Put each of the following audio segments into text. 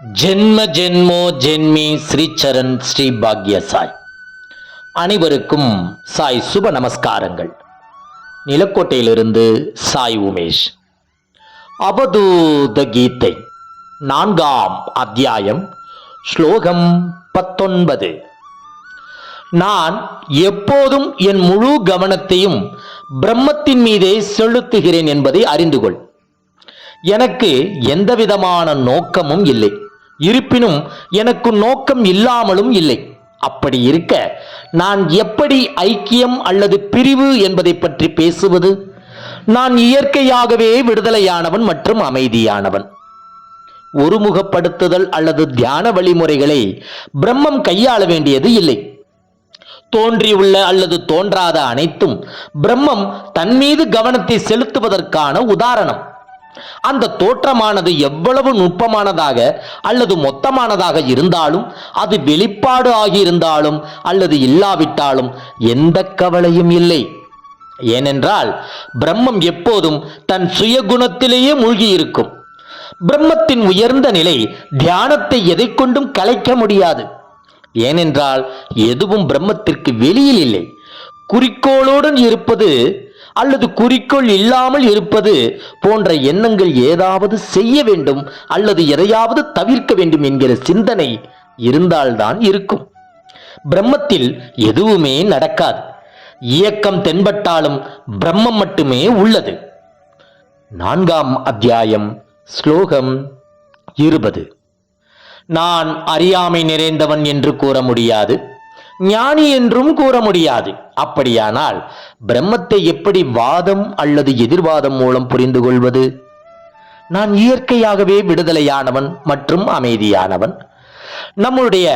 ஜென்ம ஜென்மோ ஜென்மி ஸ்ரீச்சரண் ஸ்ரீ பாக்ய சாய் அனைவருக்கும் சாய் சுப நமஸ்காரங்கள். நிலக்கோட்டையிலிருந்து சாய் உமேஷ். அவதூத கீதை நான்காம் அத்தியாயம் ஸ்லோகம் பத்தொன்பது. நான் எப்போதும் என் முழு கவனத்தையும் பிரம்மத்தின் மீதே செலுத்துகிறேன் என்பதை அறிந்து கொள். எனக்கு எந்தவிதமான நோக்கமும் இல்லை. இருப்பினும் எனக்கு நோக்கம் இல்லாமலும் இல்லை. அப்படி இருக்க நான் எப்படி ஐக்கியம் அல்லது பிரிவு என்பதை பற்றி பேசுவது? நான் இயற்கையாகவே விடுதலையானவன் மற்றும் அமைதியானவன். ஒருமுகப்படுத்துதல் அல்லது தியான வழிமுறைகளை பிரம்மம் கையாள வேண்டியது இல்லை. தோன்றியுள்ள அல்லது தோன்றாத அனைத்தும் பிரம்மம் தன் மீது கவனத்தை செலுத்துவதற்கான உதாரணம். அந்த தோற்றமானது எவ்வளவு நுட்பமானதாக அல்லது மொத்தமானதாக இருந்தாலும் அது வெளிப்பாடு ஆகியிருந்தாலும் அல்லது இல்லாவிட்டாலும் எந்த கவலையும் இல்லை. ஏனென்றால் பிரம்மம் எப்போதும் தன் சுயகுணத்திலேயே மூழ்கியிருக்கும். பிரம்மத்தின் உயர்ந்த நிலை தியானத்தை எதை கொண்டும் கலைக்க முடியாது. ஏனென்றால் எதுவும் பிரம்மத்திற்கு வெளியில் இல்லை. குறிக்கோளுடன் இருப்பது அல்லது குறிக்கோள் இல்லாமல் இருப்பது போன்ற எண்ணங்கள் ஏதாவது செய்ய வேண்டும் அல்லது எதையாவது தவிர்க்க வேண்டும் என்கிற சிந்தனை இருந்தால்தான் இருக்கும். பிரம்மத்தில் எதுவுமே நடக்காது. இயக்கம் தென்பட்டாலும் பிரம்மம் மட்டுமே உள்ளது. நான்காம் அத்தியாயம் ஸ்லோகம் இருபது. நான் அறியாமை நிறைந்தவன் என்று கூற முடியாது. ஞானி என்றும் கூற முடியாது. அப்படியானால் பிரம்மத்தை எப்படி வாதம் அல்லது எதிர்வாதம் மூலம் புரிந்து கொள்வது? நான் இயற்கையாகவே விடுதலையானவன் மற்றும் அமைதியானவன். நம்முடைய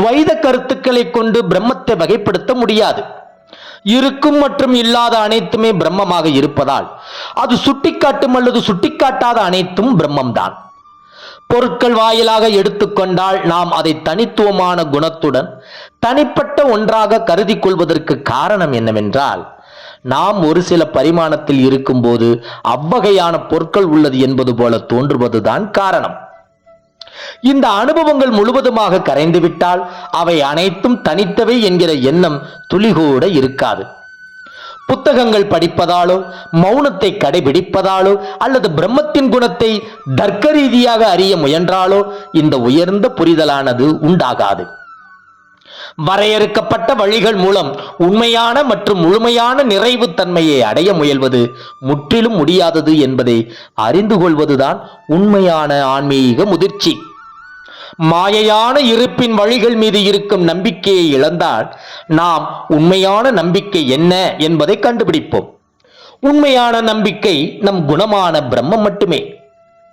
துவைத கருத்துக்களை கொண்டு பிரம்மத்தை வகைப்படுத்த முடியாது. இருக்கும் மற்றும் இல்லாத அனைத்துமே பிரம்மமாக இருப்பதால் அது சுட்டிக்காட்டும் அல்லது சுட்டிக்காட்டாத அனைத்தும் பிரம்மம்தான். பொருட்கள் வாயிலாக எடுத்துக்கொண்டால் நாம் அதை தனித்துவமான குணத்துடன் தனிப்பட்ட ஒன்றாக கருதி கொள்வதற்கு காரணம் என்னவென்றால் நாம் ஒரு சில பரிமாணத்தில் இருக்கும்போது அவ்வகையான பொருட்கள் உள்ளது என்பது போல தோன்றுவதுதான் காரணம். இந்த அனுபவங்கள் முழுவதுமாக கரைந்துவிட்டால் அவை அனைத்தும் தனித்தவை என்கிற எண்ணம் துளிகூட இருக்காது. புத்தகங்கள் படிப்பதாலோ மௌனத்தை கடைபிடிப்பதாலோ அல்லது பிரம்மத்தின் குணத்தை தர்க்க ரீதியாக அறிய முயன்றாலோ இந்த உயர்ந்த புரிதலானது உண்டாகாது. வரையறுக்கப்பட்ட வழிகள் மூலம் உண்மையான மற்றும் முழுமையான நிறைவு தன்மையை அடைய முயல்வது முற்றிலும் முடியாதது என்பதை அறிந்து கொள்வதுதான் உண்மையான ஆன்மீக முதிர்ச்சி. மாயையான இருப்பின் வழிகள் மீது இருக்கும் நம்பிக்கையை இழந்தால் நாம் உண்மையான நம்பிக்கை என்ன என்பதை கண்டுபிடிப்போம். உண்மையான நம்பிக்கை நம் குணமான பிரம்மம் மட்டுமே.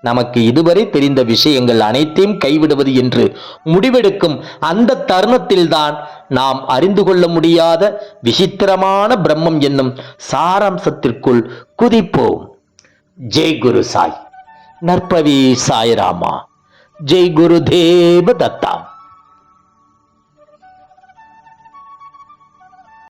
நமக்கு இதுவரை தெரிந்த விஷயங்கள் அனைத்தையும் கைவிடுவது என்று முடிவெடுக்கும் அந்த தருணத்தில்தான் நாம் அறிந்து கொள்ள முடியாத விசித்திரமான பிரம்மம் என்னும் சாராம்சத்திற்குள் குதிப்போம். ஜெய் குரு சாய். நற்பவி சாய்ராமா. జై గురుదేవ దత్తా